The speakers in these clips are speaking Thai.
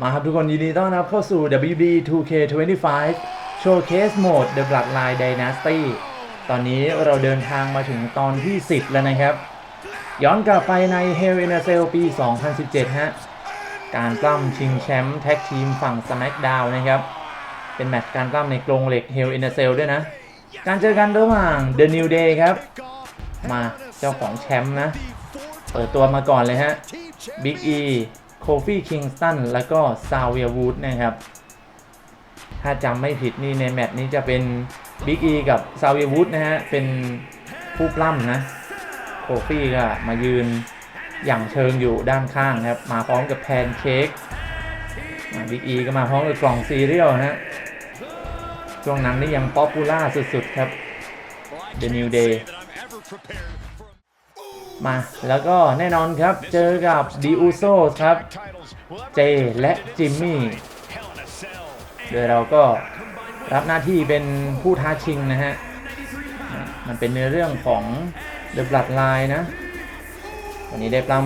มาครับทุกคนยินดีต้อนรับเข้าสู่ WB 2K25 Showcase Mode The Bloodline Dynasty ตอนนี้เราเดินทางมาถึงตอนที่ 10 แล้วนะครับ ย้อนกลับไปใน Hell in a Cell ปี 2017 ฮะ การปล้ำชิงแชมป์แท็กทีมฝั่ง SmackDown นะครับ เป็นแมตช์การปล้ำในกรงเหล็ก Hell in a Cell ด้วยนะ การเจอกันระหว่าง The New Day ครับ มาเจ้าของแชมป์นะ เปิดตัวมาก่อนเลยฮะ Big E โคฟี่คิงสตันแล้วก็ซาเวียวูดนะครับ ถ้าจำไม่ผิดนี่ในแมตช์นี้จะเป็น Big E กับซาเวียวูดนะฮะ เป็นผู้ปล้ำนะ โคฟี่ก็มายืนอย่างเชิงอยู่ด้านข้างครับ มาพร้อมกับแพนเค้กบิ๊กอีก็มาพร้อมกับกล่องซีเรียลนะฮะช่วงนั้นนี่ยังป๊อปปูล่าสุดๆครับ The New Day มาแล้วก็แน่นอนครับ เจอกับดิอูโซครับ เจและจิมมี่โดยเราก็รับหน้าที่เป็นผู้ท้าชิงนะฮะ มันเป็นเนื้อเรื่องของ The Bloodline นะ วันนี้ได้ปล้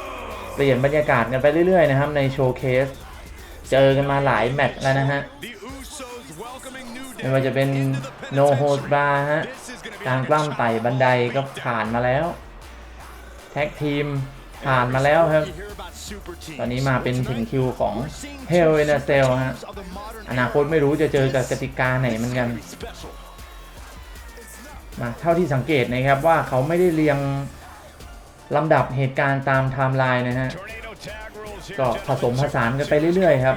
ำเปลี่ยนบรรยากาศกันไปเรื่อยๆนะครับในโชว์เคส เจอกันมาหลายแมตช์แล้วนะฮะ ไม่ว่าจะเป็น No Hold Bar ฮะ การปล้ำไต่บันไดก็ผ่านมาแล้ว แท็กทีมผ่านมาแล้วครับ ตอนนี้มาเป็นถึงคิวของ Hell in a Cell ฮะ อนาคตไม่รู้จะเจอกับกติกาไหนเหมือนกัน มาเท่าที่สังเกตนะครับว่าเขาไม่ได้เรียงลำดับเหตุการณ์ตามไทม์ไลน์นะฮะ ก็ผสมผสานกันไปเรื่อยๆครับ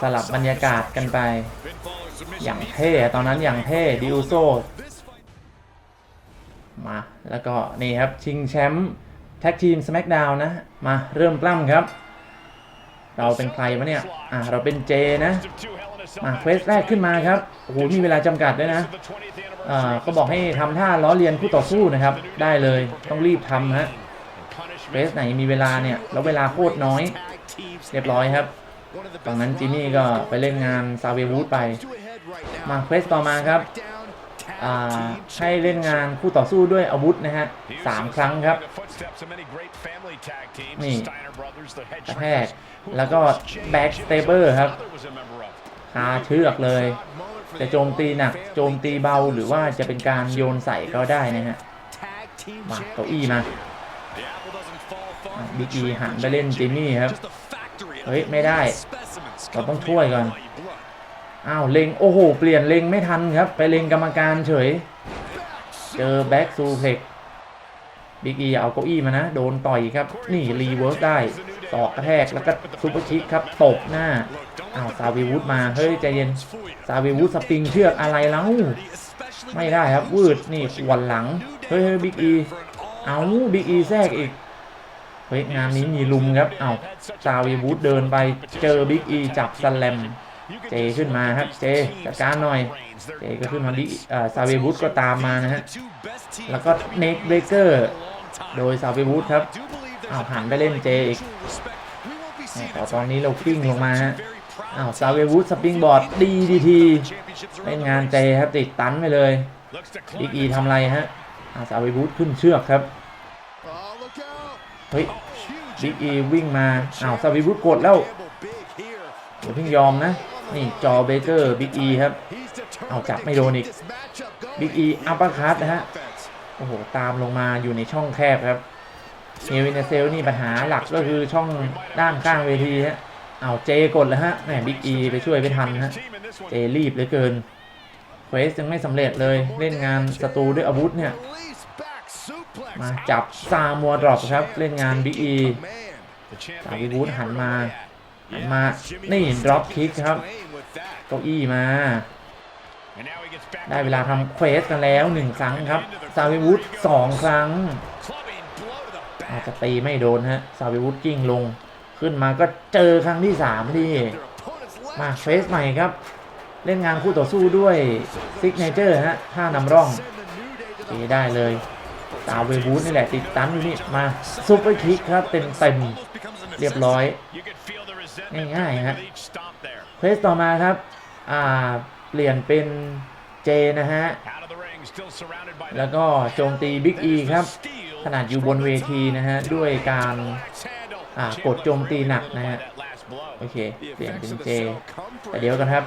สลับบรรยากาศกันไป อย่างเท่ตอนนั้นอย่างเท่ดิวโซ มา แล้วก็นี่ครับ ชิงแชมป์แท็กทีม SmackDown นะ มาเริ่มปล้ำครับ เราเป็นใครวะเนี่ย อ่าเราเป็นเจนะ มาเควสแรกขึ้นมาครับโอ้โหมีเวลาจำกัดด้วยนะอ่าก็บอกให้ทำท่าล้อเลียนคู่ต่อสู้นะครับ ได้เลยต้องรีบทำฮะเควสไหนมีเวลาเนี่ย แล้วเวลาโคตรน้อย เรียบร้อยครับตอนนั้นจิมมี่ก็ไปเล่นงานซาเววูดไป มาเควสต่อมาครับ ให้เล่นงานคู่ต่อสู้ด้วยอาวุธนะฮะสามครั้งครับนี่กระแทกแล้วก็แบ็กสเตเบอร์ครับคาเชือกเลย จะโจมตีหนักโจมตีเบาหรือว่าจะเป็นการโยนใส่ก็ได้นะฮะมาเก้าอี้มาบิ๊กอีหันไปเล่นจิมมี่ครับ เฮ้ย ไม่ได้ เราต้องช่วยก่อน อ้าวเล็งโอ้โห เปลี่ยนเล็งไม่ทันครับ ไปเล็งกรรมการเฉย เจอแบ็กซูเพล็กบิ๊กอีเอาเก้าอี้มานะ โดนต่อยครับ นี่รีเวิร์สได้ตอกกระแทกแล้วก็ซูเปอร์คิกครับตบหน้าอ้าวซาวีวูดมา เฮ้ย ใจเย็นซาวีวูดสปริงเชือกอะไรแล้วไม่ได้ครับวืดนี่ขวนหลัง เฮ้ยบิ๊กอีเอาบิ๊กอีแทรกอีกเฮ้ยงานนี้มีลุมครับเอาซาวีวูดเดินไปเจอบิ๊กอีจับสแลม เจขึ้นมาครับ เจจัดการหน่อย เจก็ขึ้นมาบิ๊กอ่าซาวีวูดก็ตามมานะฮะ แล้วก็เนกเบเกอร์ โดยซาเวีวูดครับอ้าวหันไปเล่นเจอีกแต่ตอนนี้เรากิ้งลงมาฮะอ้าวซาเววูดสปริงบอร์ดดีดีทีเล่นงานเจครับติดตันไปเลยบิ๊กอีทำไรฮะอ้าวซาเววูดขึ้นเชือกครับ เฮ้ยบิ๊กอีวิ่งมาอ้าวซาเววูดกดแล้วเดี๋ยวเพิ่งยอมนะ นี่จอเบเกอร์บิ๊กอีครับ เอาจับไม่โดนอีกบิ๊กอีอัปเปอร์คัตนะฮะ โอ้โห ตามลงมาอยู่ในช่องแคบครับเฮวินาเซลนี่ปัญหาหลักก็คือช่องด้านข้างเวทีฮะเอาเจกดแล้วฮะแหมบิ๊กอีไปช่วยไม่ทันฮะ เจรีบเหลือเกินเควสยังไม่สำเร็จเลยเล่นงานศัตรูด้วยอาวุธเนี่ย มาจับซามัวดรอปครับ เล่นงานบิ๊กอีซาวิวูดหันมาหัน มา นี่ดรอปคิกครับ เก้าอี้มา ได้เวลาทำเควสกันแล้วหนึ่งครั้งครับ ซาวิวูดสองครั้ง อาจจะตีไม่โดนฮะ ซาวิวูดกิ้งลง ขึ้นมาก็เจอครั้งที่สามที่ มาเฟสใหม่ครับ เล่นงานคู่ต่อสู้ด้วยซิกเนเจอร์ฮะท่านำร่องเอได้เลยตาเวบูธนี่แหละติดตันอยู่นี่มาซุปเปอร์คิกครับเต็มเต็มเรียบร้อย ง่ายๆฮะเควสต่อมาครับอ่าเปลี่ยนเป็นเจนะฮะ แล้วก็โจมตีบิ๊กอีครับ ขนาดอยู่บนเวทีนะฮะ ด้วยการอ่ากดโจมตีหนักนะฮะ โอเค เปลี่ยนเป็นเจ แต่เดี๋ยวกันครับ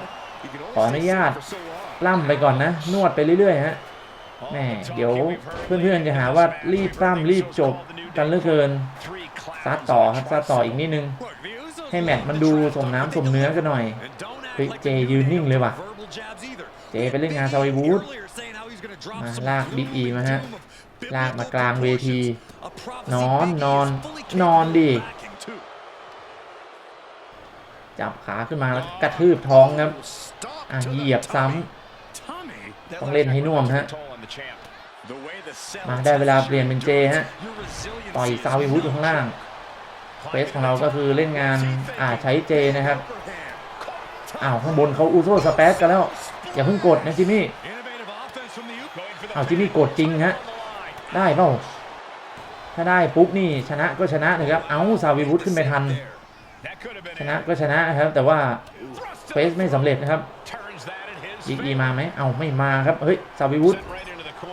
ขออนุญาตล่ำไปก่อนนะ นวดไปเรื่อยๆฮะแหม่เดี๋ยวเพื่อนๆจะหาว่ารีบปล้ำรีบจบกันเหลือเกินซัดต่อครับซัดต่ออีกนิดนึง ให้แมตช์มันดูสมน้ำสมเนื้อกันหน่อยเฮ้ยเจยืนนิ่งเลยว่ะ เจไปเล่นงานซาวิบูธมาลากบิ๊กอีมาฮะ ลากมากลางเวที นอนนอนนอนดิ จับขาขึ้นมาแล้วกระทืบท้องครับอะเหยียบซ้ำต้องเล่นให้น่วมฮะ มาได้เวลาเปลี่ยนเป็นเจฮะ ต่อยซาวิวุธอยู่ข้างล่าง เฟสของเราก็คือเล่นงานอ่าใช้เจนะครับอ้าวข้างบนเขาอูโซสเปซกันแล้ว อย่าเพิ่งกดนะจิมมี่อ้าวจิมมี่กดจริงฮะได้เปล่าถ้าได้ปุ๊บนี่ชนะก็ชนะนะครับ เอาซาวิวุธขึ้นไปทัน ชนะก็ชนะครับ แต่ว่าเฟสไม่สำเร็จนะครับบิ๊กอีมาไหมเอาไม่มาครับ เฮ้ยซาวิวุธ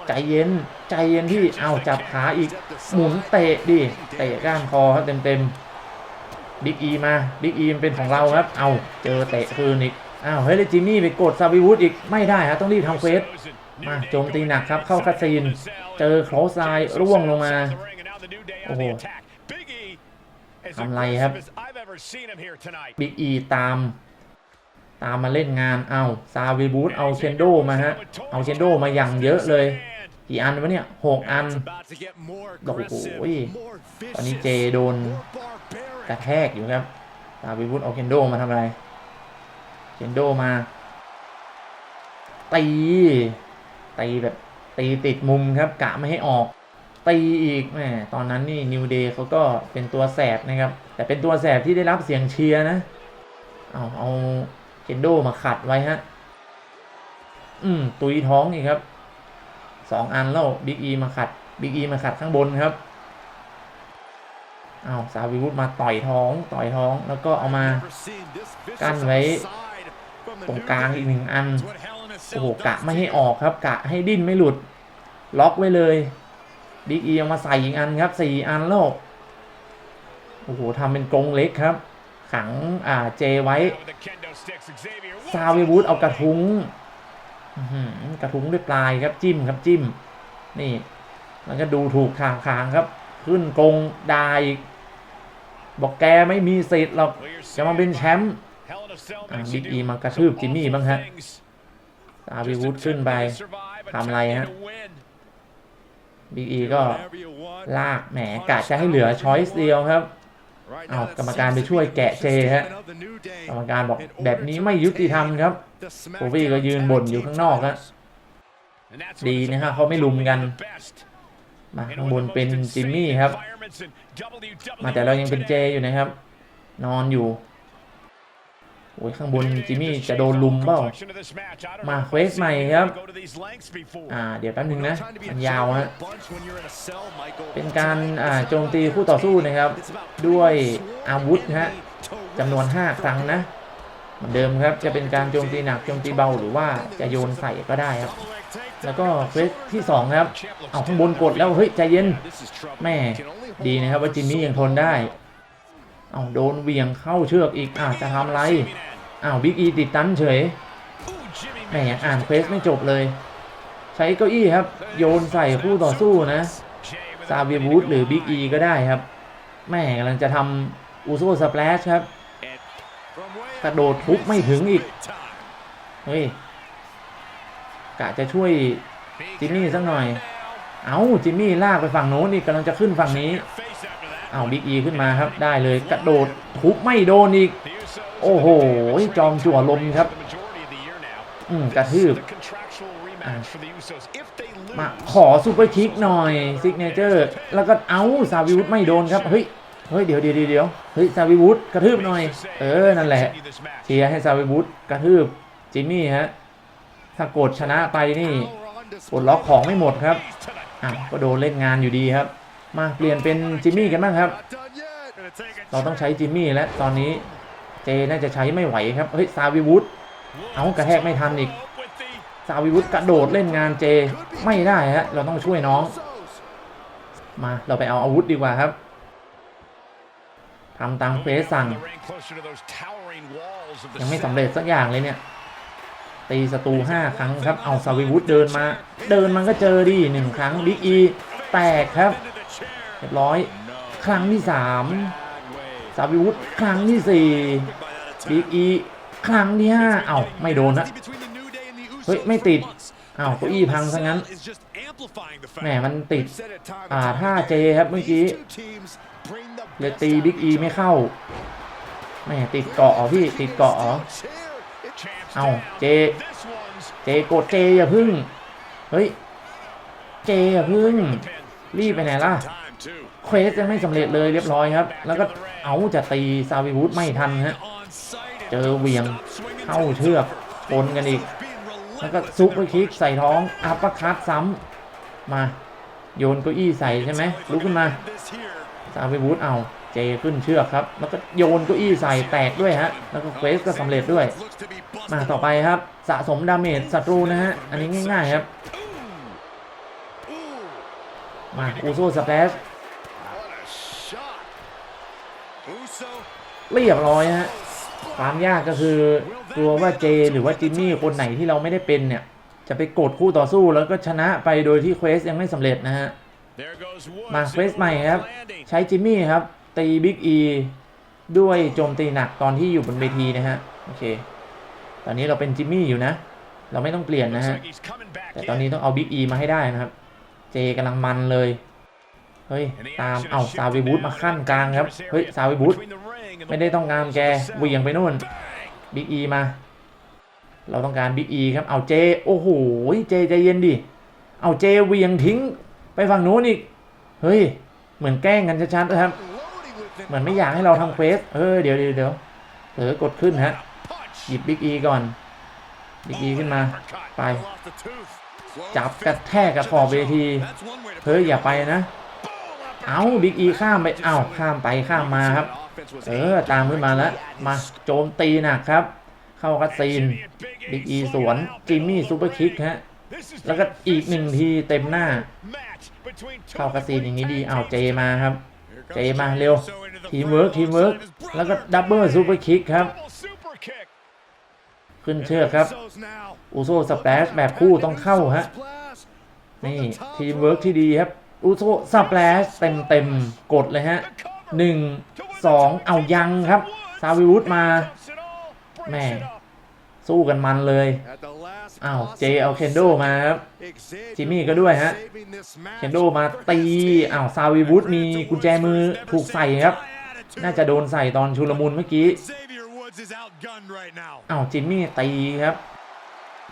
ใจเย็น ใจเย็นที่เอาจับขาอีก หมุนเตะดิ เตะก้านคอครับเต็มเต็มบิ๊กอีมาบิ๊กอีเป็นของเราครับ เอาเจอเตะคืนอีกอ้าวเฮ้ยแล้วจิมมี่ไปกดซาวิวุธอีกไม่ได้ฮะต้องรีบทำเฟสมาโจมตีหนักครับเข้าคัดซีน เจอโคลสไซด์ร่วงลงมา โอ้โหทำไรครับบิ๊กอีตาม ตามมาเล่นงานเอาซาวิบูธเอาเชนโดมาฮะ เอาเชนโดมาอย่างเยอะเลยกี่อันวะเนี่ยหกอันโอ้โหตอนนี้เจโดนกระแทกอยู่ครับซาวิบูธเอาเชนโดมาทำอะไรเชนโดมาตีตีแบบตีติดมุมครับกะไม่ให้ออกตีอีกแหมตอนนั้นนี่นิวเดย์เขาก็เป็นตัวแสบนะครับ แต่เป็นตัวแสบที่ได้รับเสียงเชียร์นะ เอาเอา เคนโดมาขัดไว้ฮะ อืม ตุยท้องนี่ครับสองอันแล้วบิ๊กอีมาขัดบิ๊กอีมาขัดข้างบนครับเอาซาวิวุธมาต่อยท้องต่อยท้องแล้วก็เอามากั้นไว้ตรงกลางอีกหนึ่งอันโอ้โหกะไม่ให้ออกครับ กะให้ดิ้นไม่หลุด ล็อกไว้เลยบิ๊กอีเอามาใส่อีกอันครับสี่อันแล้วโอ้โหทำเป็นกรงเล็กครับ ขังอ่าเจไว้ ซาวิวูดเอากระทุ้งอื้อหือกระทุ้งด้วยปลายครับจิ้มครับจิ้ม นี่ มันก็ดูถูกทางคางครับ ขึ้นกรงดาอีก บอกแกไม่มีสิทธิ์หรอกจะมาเป็นแชมป์อะบิ๊กอีมากระทืบจิมมี่บ้างฮะซาวิวูดขึ้นไปทำอะไรฮะบิ๊กอีก็ลากแหมกะจะให้เหลือช้อยส์เดียวครับ เอากรรมการไปช่วยแกะเจฮะกรรมการบอกแบบนี้ไม่ยุติธรรมครับโคฟี่ก็ยืนบ่นอยู่ข้างนอกฮะดีนะฮะเขาไม่ลุมกันมาข้างบนเป็นจิมมี่ครับ มาแต่เรายังเป็นเจอยู่นะครับ นอนอยู่ โอ้ยข้างบนจิมมี่จะโดนลุมเปล่ามาเควสใหม่ครับ อ่าเดี๋ยวแป๊บนึงนะมันยาวฮะเป็นการอ่าโจมตีคู่ต่อสู้นะครับ ด้วยอาวุธฮะจำนวน 5 ครั้งนะเหมือนเดิมครับจะเป็นการโจมตีหนักโจมตีเบาหรือว่าจะโยนใส่ก็ได้ครับ แล้วก็เควสที่ 2 ครับเอาข้างบนกดแล้วเฮ้ยใจเย็นแม่ดีนะครับว่าจิมมี่ยังทนได้เอาโดนเหวียงเข้าเชือกอีกอ่าจะทำอะไร อ้าวบิ๊กอีติดตันเฉยแหมยังอ่านเควสไม่จบเลย ใช้เก้าอี้ครับ โยนใส่คู่ต่อสู้นะซาเวียบูธหรือบิ๊กอีก็ได้ครับแม่กำลังจะทำอูโซสเปลชครับกระโดดทุบไม่ถึงอีก เฮ้ยกะจะช่วยจิมมี่สักหน่อย เอาจิมมี่ลากไปฝั่งโน้นนี่กำลังจะขึ้นฝั่งนี้ เอาบิ๊กอีขึ้นมาครับได้เลยกระโดดทุบไม่โดนอีก โอ้โห จอมจั่วลมครับอืมกระทืบมาขอซูเปอร์คิกหน่อยซิกเนเจอร์แล้วก็เอาซาวิวุธไม่โดนครับเฮ้ยเฮ้ยเดี๋ยวเดี๋ยวเดี๋ยวเฮ้ยซาวิวุธกระทืบหน่อย เออนั่นแหละเชียร์ให้ซาวิวุธกระทืบจิมมี่ฮะถ้ากดชนะไปนี่กดล็อกของไม่หมดครับอะก็โดนเล่นงานอยู่ดีครับ มาเปลี่ยนเป็นจิมมี่กันบ้างครับ เราต้องใช้จิมมี่แล้วตอนนี้เจน่าจะใช้ไม่ไหวครับเฮ้ยซาวิวุธเอากระแทกไม่ทันอีกซาวิวุธกระโดดเล่นงานเจไม่ได้ฮะเราต้องช่วยน้อง มาเราไปเอาอาวุธดีกว่าครับทำตามเควสสั่ง ยังไม่สำเร็จสักอย่างเลยเนี่ย ตีศัตรูห้าครั้งครับเอาซาวิวุธเดินมา เดินมันก็เจอดิหนึ่งครั้งบิ๊กอีแตกครับ เรียบร้อย ครั้งที่สามซาวิวุธครั้งที่สี่บิ๊กอีครั้งที่ห้าเอ้าไม่โดนนะเฮ้ย ไม่ติดอ้าวเก้าอี้พังซะงั้นแหมมันติดอ่าท่าเจครับเมื่อกี้เลยตีบิ๊กอีไม่เข้าแหมติดเกาะเหรอพี่ติดเกาะเอเอาเจ เจกดเจอย่าพึ่ง เฮ้ย เจอย่าพึ่ง รีบไปไหนล่ะ เควสยังไม่สำเร็จเลยเรียบร้อยครับ แล้วก็เอาจะตีซาวิวูดไม่ทันฮะเจอเวียงเข้าเชือกชนกันอีก แล้วก็ซุปเปอร์คิกใส่ท้องอัปเปอร์คัตซ้ำมาโยนเก้าอี้ใส่ใช่ไหมลุกขึ้นมาซาวิวูดเอาเจขึ้นเชือกครับ แล้วก็โยนเก้าอี้ใส่แตกด้วยฮะ แล้วก็เควสก็สำเร็จด้วย มาต่อไปครับสะสมดาเมจศัตรูนะฮะ อันนี้ง่ายๆครับ มาอูโซสเปซ เรียบร้อยฮะความยากก็คือกลัวว่าเจหรือว่าจิมมี่คนไหนที่เราไม่ได้เป็นเนี่ย จะไปกดคู่ต่อสู้แล้วก็ชนะไปโดยที่เควสยังไม่สำเร็จนะฮะ มาเควสใหม่ครับ ใช้จิมมี่ครับ ตีบิ๊กอีด้วยโจมตีหนักตอนที่อยู่บนเวทีนะฮะ โอเค ตอนนี้เราเป็นจิมมี่อยู่นะ เราไม่ต้องเปลี่ยนนะฮะ แต่ตอนนี้ต้องเอาบิ๊กอีมาให้ได้นะครับ เจกำลังมันเลย เฮ้ย ตาม เอาซาวิบูธมาขั้นกลางครับ เฮ้ยซาวิบูธ ไม่ได้ต้องการแกเหวี่ยงไปนู่นบิ๊กอีมา เราต้องการบิ๊กอีครับเอาเจโอ้โหเจใจเย็นดิเอาเจเหวี่ยงทิ้งไปฝั่งนู้นอีกเฮ้ยเหมือนแกล้งกันชัดๆนะครับเหมือนไม่อยากให้เราทำเควสเออเดี๋ยวเดี๋ยวเดี๋ยวเผลอกดขึ้นฮะหยิบบิ๊กอีก่อนบิ๊กอีขึ้นมาไปจับกระแทกกับขอบเวทีเฮ้ยอย่าไปนะ เอาบิ๊กอีข้ามไปเอาข้ามไปข้ามมาครับ เออตามขึ้นมาแล้ว มาโจมตีหนักครับ เข้าคัดซีนบิ๊กอีสวนจิมมี่ซูเปอร์คิกฮะแล้วก็อีกหนึ่งทีเต็มหน้า เข้าคัดซีนอย่างนี้ดีเอาเจมาครับ เจมาเร็ว ทีมเวิร์กทีมเวิร์กแล้วก็ดับเบิลซูเปอร์คิกครับขึ้นเชือกครับ อูโซสเปซแบบคู่ต้องเข้าฮะ นี่ทีมเวิร์กที่ดีครับ อูโซสเปซเต็มเต็มๆกดเลยฮะหนึ่งสองเอายังครับ ซาวิวุธมาแม่สู้กันมันเลยอ้าวเจเอาเคนโดมาครับจิมมี่ก็ด้วยฮะ เคนโดมาตีอ้าวซาวิวุธมีกุญแจมือถูกใส่ครับ น่าจะโดนใส่ตอนชุลมุนเมื่อกี้อ้าวจิมมี่ตีครับ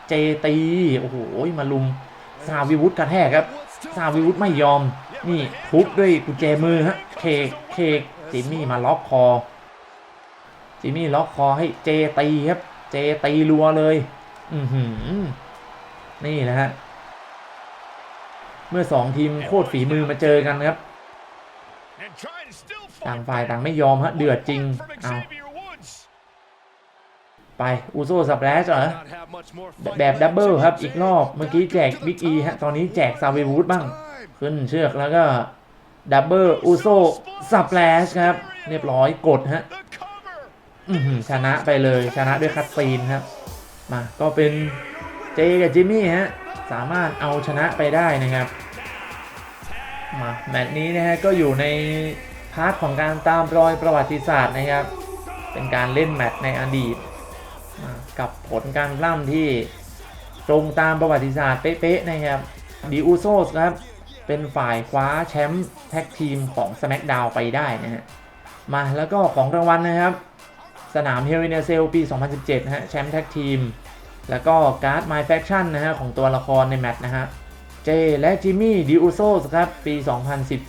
เจตีโอ้โหมาลุมซาวิวุธกระแทกครับ ซาวิวุธไม่ยอม นี่ทุบด้วยกุญแจมือฮะ เคกเคกจิมมี่มาล็อกคอ จิมมี่ล็อกคอให้เจตีครับ เจตีรัวเลย อือหือ นี่นะฮะ เมื่อสองทีมโคตรฝีมือมาเจอกันครับ ต่างฝ่ายต่างไม่ยอมฮะ เดือดจริง เอา ไป อูโซสับแลชเหรอ แบบดับเบิลครับ อีกรอบ เมื่อกี้แจกบิ๊กอีฮะ ตอนนี้แจกซาเววูดบ้าง ขึ้นเชือกแล้วก็ ดับเบิลอูโซสับแลชครับ เรียบร้อยกดฮะชนะไปเลยชนะด้วยคัตซีนครับ มาก็เป็นเจกับจิมมี่ฮะ สามารถเอาชนะไปได้นะครับมาแมตช์นี้นะฮะก็อยู่ในพาร์ทของการตามรอยประวัติศาสตร์นะครับ เป็นการเล่นแมตช์ในอดีต กับผลการล้ำที่ตรงตามประวัติศาสตร์เป๊ะๆนะครับดีอูโซสครับ เป็นฝ่ายคว้าแชมป์แท็กทีมของ SmackDown ไปได้นะฮะมาแล้วก็ของรางวัลนะครับ สนามเฮริเนเซลปี 2017 นะฮะแชมป์แท็กทีม แล้วก็การ์ด My Faction นะฮะของตัวละครในแมตช์นะฮะเจและจิมมี่ดิอูโซสครับ ปี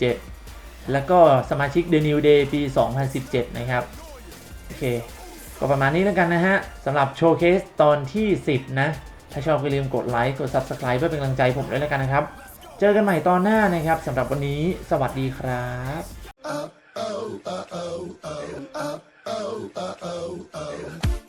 2017 แล้วก็สมาชิก The New Day ปี 2017 นะครับ โอเค ก็ประมาณนี้แล้วกันนะฮะสำหรับโชว์เคสตอนที่ 10 นะ ถ้าชอบก็อย่าลืมกดไลค์กด Subscribe เพื่อเป็นกำลังใจผมด้วยแล้วกันนะครับ เจอกันใหม่ตอนหน้านะครับสำหรับวันนี้สวัสดีครับ oh, oh, oh, oh, oh, oh, oh, oh.